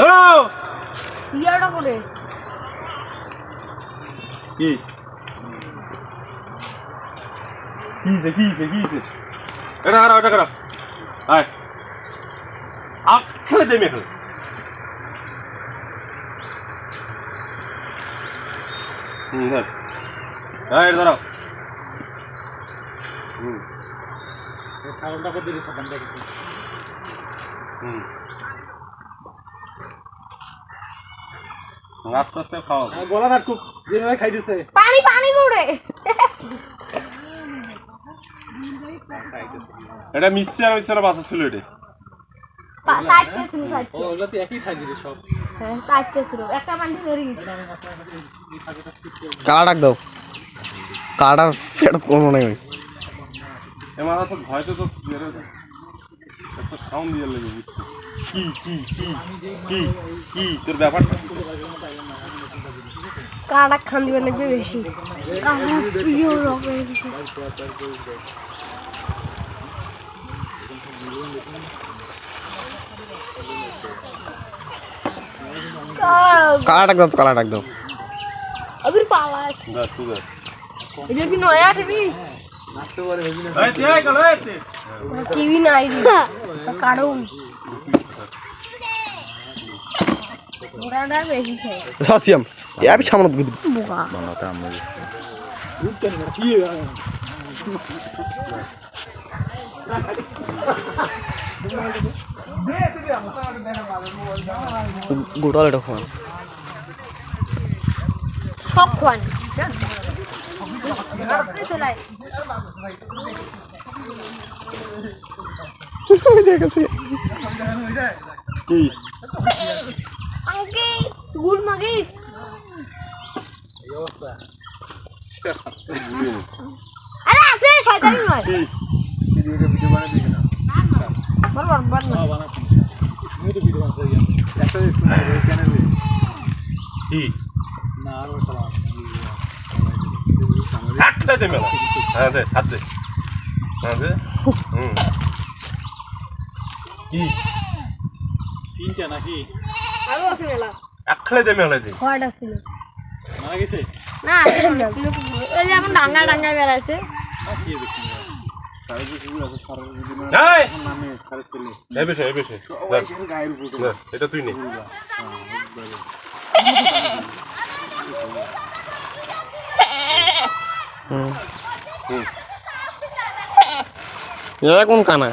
দাঁড়াও। ইয়াটা করে কি? কিছে কিছে কিছে এটা হারা এটা করা আয়। আপ খেলে দে মেখে হুম হ্যাঁ আয় দাঁড়াও। হুম। সাউন্ডটা করে দিবি দেখেছি হুম। আস্তে আস্তে খাও গলা না খুব যেভাবে খাই দিছে পানি পানি করে এটা মিক্সচার মিক্সচার বাসা ছিল এটা। পা- চারটে ছিল ও চারটে ওগুলো তো একই সাইজের সব। হ্যাঁ চারটে ছিল। একটা পানি ধরে গেছে। কালা ডাক দাও। কালাটার ফেরত কোনো নেই এবার আসলে ভয়তো তো একটা সাউন্ড দিয়ে লেগে বুঝছি কি কি কি? কি কি তোর ব্যাপারটা কাটা খান দিবে লাগবে বেশি কালা ডাক দাও কালা ডাক দাও। আবির পালা আছে। দাস তুই এটা কি নয়া টিভি? নাচতে পারে হেভি না এই তুই কালো আছে টিভি নাই রে। কারণ সাসিয়াম এ আমি সামনে দিবি। বোকা কি গোটাল এটা ফোন সব খোয়ান দেখেছি? কি? আঙ্কি গুল মাগি আরে আছে শয়তানি নয়। কি ভিডিওটা ভিডিও বানাই দিবি না বল বল বল না। বানাচ্ছি আমি তো ভিডিও বানাচ্ছি একটা চ্যানেলে কি না আর সালাম একটা দে মেলা হ্যাঁ দে হাত দে হ্যাঁ দে হুম। কি তিনটা নাকি? আরও আছে মেলা। এক দে মেলা দে কয়টা ছিল। মারা গেছে? না আছে যে এখন ডাঙ্গা ডাঙ্গা কি দেখ, এটা তুই নে। হুম। হুম। এটা কোন কানা?